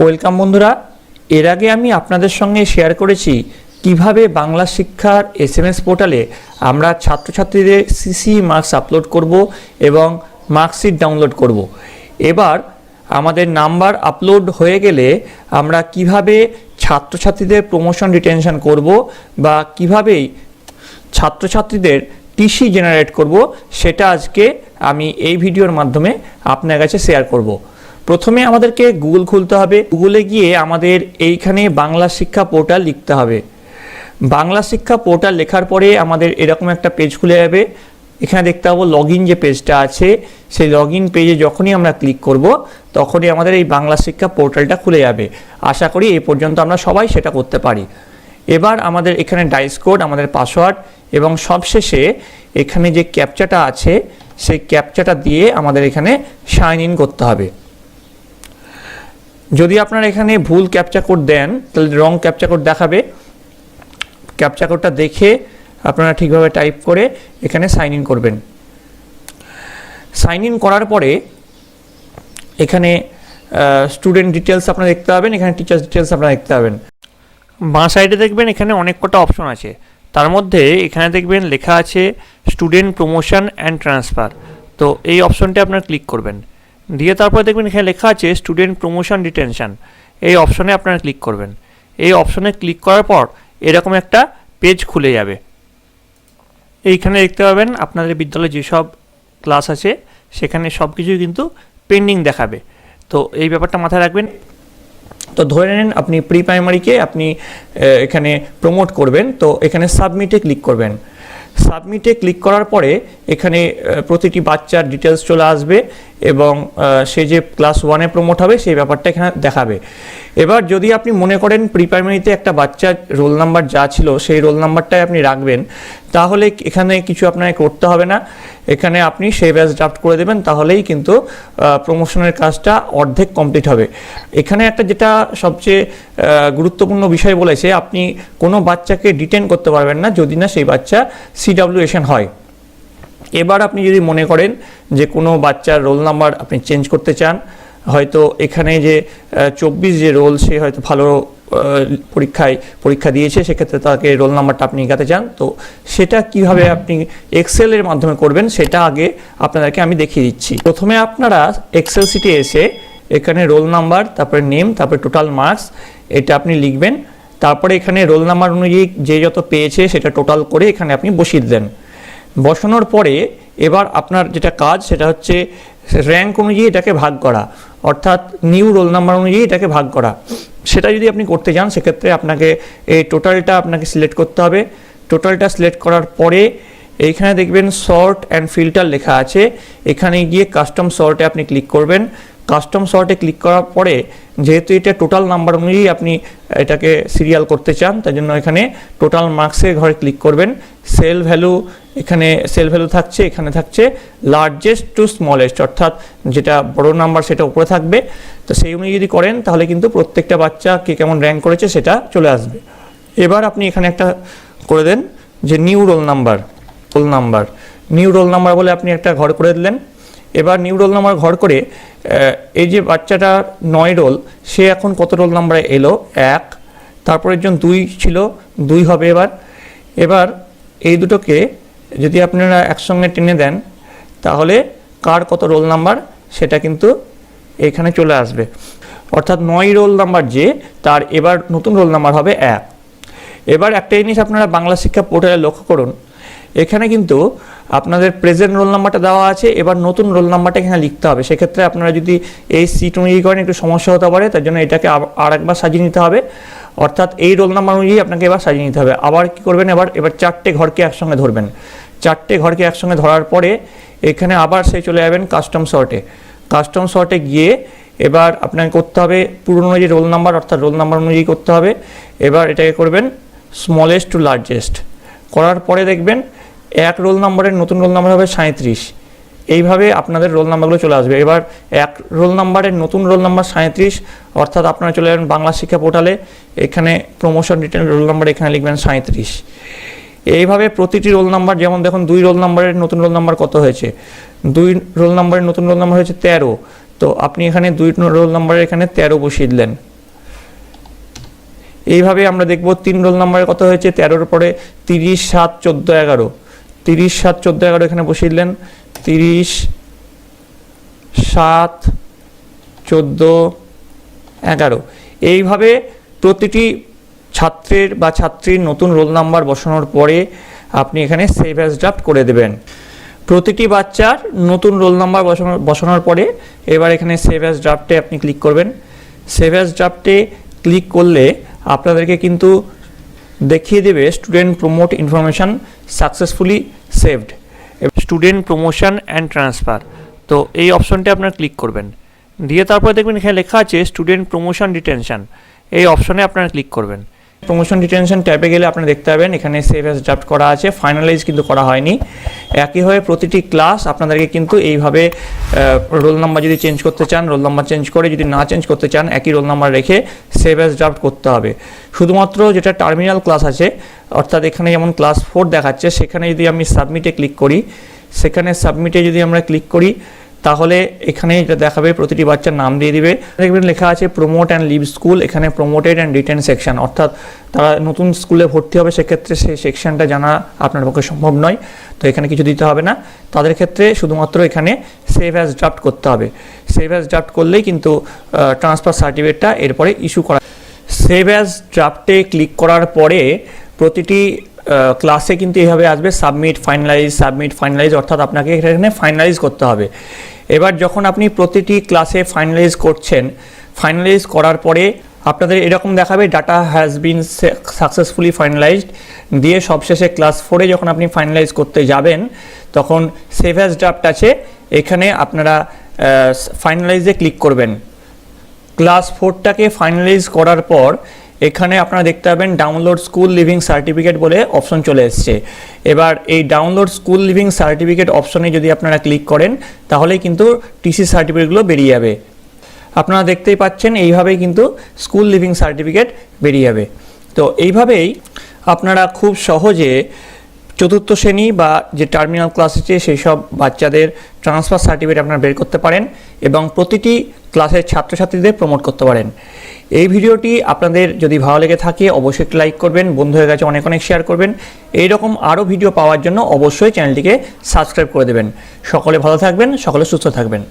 Welcome বন্ধুরা। এর আগে আমি আপনাদের সঙ্গে শেয়ার করেছি কীভাবে বাংলা শিক্ষার এস এম এস পোর্টালে আমরা ছাত্রছাত্রীদের সিসি মার্কস আপলোড করব এবং মার্কশিট ডাউনলোড করব। এবার আমাদের নাম্বার আপলোড হয়ে গেলে আমরা কীভাবে ছাত্রছাত্রীদের প্রমোশন রিটেনশন করব বা কিভাবেই ছাত্রছাত্রীদের টিসি জেনারেট করব, সেটা আজকে আমি এই ভিডিওর মাধ্যমে আপনার কাছে শেয়ার করব। প্রথমে আমাদেরকে গুগল খুলতে হবে। গুগলে গিয়ে আমাদের এইখানে বাংলা শিক্ষা পোর্টাল লিখতে হবে। বাংলা শিক্ষা পোর্টাল লেখার পরে আমাদের এরকম একটা পেজ খুলে যাবে। এখানে দেখতে পাবো লগ যে পেজটা আছে, সেই লগ পেজে যখনই আমরা ক্লিক করব, তখনই আমাদের এই বাংলা শিক্ষা পোর্টালটা খুলে যাবে। আশা করি এই পর্যন্ত আমরা সবাই সেটা করতে পারি। এবার আমাদের এখানে ডাইস কোড আমাদের পাসওয়ার্ড এবং সবশেষে এখানে যে ক্যাপচাটা আছে, সেই ক্যাপচাটা দিয়ে আমাদের এখানে সাইন ইন করতে হবে। যদি আপনারা এখানে ভুল ক্যাপচা কোড দেন, তাহলে রং ক্যাপচা কোড দেখাবে। ক্যাপচা কোডটা দেখে আপনারা ঠিকভাবে টাইপ করে এখানে সাইন ইন করবেন। সাইন ইন করার পরে এখানে স্টুডেন্ট ডিটেলস আপনারা দেখতে পাবেন, এখানে টিচার্স ডিটেলস আপনারা দেখতে পাবেন। বাঁ সাইডে দেখবেন এখানে অনেক কটা অপশন আছে। তার মধ্যে এখানে দেখবেন লেখা আছে স্টুডেন্ট প্রমোশন অ্যান্ড ট্রান্সফার তো এই অপশনটা আপনার ক্লিক করবেন। দিয়ে তারপরে দেখবেন এখানে লেখা আছে স্টুডেন্ট প্রমোশন ডিটেনশন এই অপশনে আপনারা ক্লিক করবেন। এই অপশনে ক্লিক করার পর এরকম একটা পেজ খুলে যাবে। এইখানে দেখতে পাবেন আপনাদের বিদ্যালয়ে যেসব ক্লাস আছে, সেখানে সব কিছুই কিন্তু পেন্ডিং দেখাবে। তো এই ব্যাপারটা মাথায় রাখবেন। তো ধরে নিন আপনি প্রি প্রাইমারিকে আপনি এখানে প্রমোট করবেন। তো এখানে সাবমিটে ক্লিক করবেন। সাবমিটে ক্লিক করার পরে এখানে প্রতিটি বাচ্চার ডিটেলস চলে আসবে। এবং সে যে ক্লাস ওয়ানে প্রমোট হবে, সেই ব্যাপারটা এখানে দেখাবে। এবার যদি আপনি মনে করেন প্রি প্রাইমারিতে একটা বাচ্চার রোল নাম্বার যা ছিল, সেই রোল নাম্বারটাই আপনি রাখবেন, তাহলে এখানে কিছু আপনাকে করতে হবে না। এখানে আপনি সেভ অ্যাজ ড্রাফট করে দেবেন, তাহলেই কিন্তু প্রমোশনের কাজটা অর্ধেক কমপ্লিট হবে। এখানে একটা যেটা সবচেয়ে গুরুত্বপূর্ণ বিষয় বলেছে, আপনি কোনো বাচ্চাকে ডিটেন করতে পারবেন না যদি না সেই বাচ্চা সিডাব্লিউএশন হয়। এবার আপনি যদি মনে করেন যে কোনো বাচ্চার রোল নাম্বার আপনি চেঞ্জ করতে চান, হয়তো এখানে যে চব্বিশ যে রোল সে হয়তো ভালো পরীক্ষায় পরীক্ষা দিয়েছে, সেক্ষেত্রে তাকে রোল নাম্বারটা আপনি গাতে চান। তো সেটা কীভাবে আপনি এক্সেলের মাধ্যমে করবেন, সেটা আগে আপনাদেরকে আমি দেখিয়ে দিচ্ছি। প্রথমে আপনারা এক্সেল সিটে এসে এখানে রোল নাম্বার, তারপরে নেম, তারপরে টোটাল মার্কস এটা আপনি লিখবেন। তারপরে এখানে রোল নাম্বার অনুযায়ী যে যত পেয়েছে, সেটা টোটাল করে এখানে আপনি বসিয়ে দেন। বসানোর পরে এবার আপনার যেটা কাজ সেটা হচ্ছে র্যাঙ্ক অনুযায়ী এটাকে ভাগ করা, অর্থাৎ নিউ রোল নাম্বার অনুযায়ী এটাকে ভাগ করা। সেটা যদি আপনি করতে চান, সেক্ষেত্রে আপনাকে এই টোটালটা আপনাকে সিলেক্ট করতে হবে। টোটালটা সিলেক্ট করার পরে এইখানে দেখবেন শর্ট অ্যান্ড ফিল্টার লেখা আছে। এখানে গিয়ে কাস্টম শর্টে আপনি ক্লিক করবেন। কাস্টম শর্টে ক্লিক করার পরে, যেহেতু এটা টোটাল নাম্বার অনুযায়ী আপনি এটাকে সিরিয়াল করতে চান, তার জন্য এখানে টোটাল মার্কসের ঘরে ক্লিক করবেন। সেল ভ্যালু এখানে সেল ভ্যালু থাকছে, এখানে থাকছে লার্জেস্ট টু স্মলেস্ট অর্থাৎ যেটা বড় নাম্বার সেটা উপরে থাকবে। তো সেই অনুযায়ী যদি করেন, তাহলে কিন্তু প্রত্যেকটা বাচ্চা কে কেমন র্যাঙ্ক করেছে সেটা চলে আসবে। এবার আপনি এখানে একটা করে দেন যে new roll number roll number new roll number বলে আপনি একটা ঘর করে দিলেন। এবার নিউ রোল নাম্বার ঘর করে এই যে বাচ্চাটা নয় রোল সে এখন কত রোল নাম্বারে এলো? এক তারপর একজন দুই ছিল, দুই হবে এবার। এবার এই দুটোকে যদি আপনারা একসঙ্গে টেনে দেন, তাহলে কার কত রোল নাম্বার সেটা কিন্তু এখানে চলে আসবে। অর্থাৎ নয় রোল নাম্বার যে, তার এবার নতুন রোল নাম্বার হবে এক। এবার একটা জিনিস আপনারা বাংলা শিক্ষা পোর্টালে লক্ষ্য করুন, এখানে কিন্তু আপনাদের প্রেজেন্ট রোল নাম্বারটা দেওয়া আছে, এবার নতুন রোল নাম্বারটা এখানে লিখতে হবে। সেক্ষেত্রে আপনারা যদি এই সিট অনুযায়ী করেন, একটু সমস্যা হতে পারে, তার জন্য এটাকে আর একবার সাজিয়ে নিতে হবে। অর্থাৎ এই রোল নাম্বার অনুযায়ী আপনাকে এবার সাজিয়ে নিতে হবে। আবার কি করবেন এবার এবার চারটে ঘরকে একসঙ্গে ধরবেন। চারটে ঘরকে একসঙ্গে ধরার পরে এখানে আবার সে চলে যাবেন কাস্টম শর্টে কাস্টম শর্টে গিয়ে এবার আপনাকে করতে হবে পুরনো যে রোল নাম্বার অর্থাৎ রোল নাম্বার অনুযায়ী করতে হবে। এবার এটাকে করবেন স্মলেস্ট টু লার্জেস্ট করার পরে দেখবেন এক রোল নাম্বারের নতুন রোল নাম্বার হবে সাঁত্রিশ এইভাবে আপনাদের রোল নাম্বারগুলো চলে আসবে। এবার এক রোল নাম্বারের নতুন রোল নাম্বার সাঁত্রিশ অর্থাৎ আপনারা চলে যাবেন বাংলা শিক্ষা পোর্টালে। এখানে প্রমোশন রিটার্ন রোল নাম্বার এখানে লিখবেন সাঁত্রিশ এইভাবে প্রতিটি রোল নাম্বার, যেমন দেখুন, দুই রোল নাম্বারের নতুন রোল নাম্বার কত হয়েছে? দুই রোল নাম্বারের নতুন রোল নাম্বার হয়েছে তেরো। তো আপনি এখানে দুই রোল নাম্বারের এখানে তেরো বসিয়ে দিলেন। এইভাবে আমরা দেখব তিন রোল নাম্বারে কত হয়েছে? তেরোর পরে তিরিশ, সাত, চোদ্দ, এগারো। তিরিশ সাত চোদ্দ এগারো এখানে বসিয়ে তিরিশ সাত চোদ্দ এগারো। এইভাবে প্রতিটি ছাত্রের বা ছাত্রীর নতুন রোল নাম্বার বসানোর পরে আপনি এখানে সেভ অ্যাজ ড্রাফট করে দেবেন। প্রতিটি বাচ্চার নতুন রোল নাম্বার বসানো, বসানোর পরে এবার এখানে সেভ অ্যাজ ড্রাফটে আপনি ক্লিক করবেন। সেভ অ্যাজ ড্রাফটে ক্লিক করলে আপনাদেরকে কিন্তু দেখিয়ে দেবে student promote information successfully saved student promotion and transfer তো এই অপশনটি আপনার ক্লিক করবেন। দিয়ে তারপরে দেখবেন এখানে লেখা আছে স্টুডেন্ট প্রমোশন ডিটেনশন এই অপশনে আপনারা ক্লিক করবেন। প্রমোশন ডিটেনশন ট্যাবে গেলে আপনারা দেখতে পাবেন, এখানে সেভ অ্যাজ ড্রাফট করা আছে। ফাইনালাইজ কিন্তু করা হয়নি। একইভাবে প্রতিটি ক্লাস আপনাদেরকে কিন্তু এইভাবে রোল নাম্বার যদি চেঞ্জ করতে চান রোল নাম্বার চেঞ্জ করে, যদি না চেঞ্জ করতে চান, একই রোল নাম্বার রেখে সেভ অ্যাজ ড্রাফট করতে হবে। শুধুমাত্র যেটা টার্মিনাল ক্লাস আছে, অর্থাৎ এখানে যেমন ক্লাস ফোর দেখাচ্ছে, সেখানে যদি আমি সাবমিটে ক্লিক করি, সেখানে সাবমিটে যদি আমরা ক্লিক করি তাহলে এখানে এটা দেখাবে, প্রতিটি বাচ্চার নাম দিয়ে দিবে। দেখবেন লেখা আছে প্রমোট অ্যান্ড লিভ স্কুল এখানে প্রমোটেড অ্যান্ড রিটেন সেকশন অর্থাৎ তারা নতুন স্কুলে ভর্তি হবে, সেক্ষেত্রে সেই সেকশনটা জানা আপনার পক্ষে সম্ভব নয়। তো এখানে কিছু দিতে হবে না। তাদের ক্ষেত্রে শুধুমাত্র এখানে সেভ অ্যাজ ড্রাফট করতে হবে। সেভ অ্যাজ ড্রাফট করলেই কিন্তু ট্রান্সফার সার্টিফিকেটটা এরপরে ইস্যু করা সেভ অ্যাজ ড্রাফটে ক্লিক করার পরে প্রতিটি ক্লাসে কিন্তু এইভাবে আসবে সাবমিট ফাইনালাইজ সাবমিট ফাইনালাইজ অর্থাৎ আপনাকে এখানে ফাইনালাইজ করতে হবে। এবার যখন আপনি প্রতিটি ক্লাসে ফাইনালাইজ করছেন ফাইনালাইজ করার পরে আপনাদের এরকম দেখাবে data has been successfully finalised দিয়ে সবশেষে ক্লাস ফোরে যখন আপনি ফাইনালাইজ করতে যাবেন, তখন সেভ অ্যাজ ড্রাফট আছে, এখানে আপনারা ফাইনালাইজে ক্লিক করবেন। ক্লাস ফোরটাকে ফাইনালাইজ করার পর এখানে আপনারা দেখতে পাবেন ডাউনলোড স্কুল লিভিং সার্টিফিকেট বলে অপশন চলে এসছে। এবার এই ডাউনলোড স্কুল লিভিং সার্টিফিকেট অপশনে যদি আপনারা ক্লিক করেন, তাহলে কিন্তু টিসি সার্টিফিকেটগুলো বেরিয়ে যাবে। আপনারা দেখতেই পাচ্ছেন এইভাবেই কিন্তু স্কুল লিভিং সার্টিফিকেট বেরিয়ে যাবে। তো এইভাবেই আপনারা খুব সহজে চতুর্থ শ্রেণি বা যে টার্মিনাল ক্লাস আছে সেই সব বাচ্চাদের ট্রান্সফার সার্টিফিকেট আপনারা বের করতে পারেন এবং প্রতিটি ক্লাসের ছাত্রছাত্রীদের প্রমোট করতে পারেন। এই ভিডিওটি আপনাদের যদি ভালো লেগে থাকে, অবশ্যই লাইক করবেন বন্ধু হয়ে গেছে অনেক অনেক শেয়ার করবেন। এই রকম আরও ভিডিও পাওয়ার জন্য অবশ্যই চ্যানেলটিকে সাবস্ক্রাইব করে দেবেন। সকলে ভালো থাকবেন, সকলে সুস্থ থাকবেন।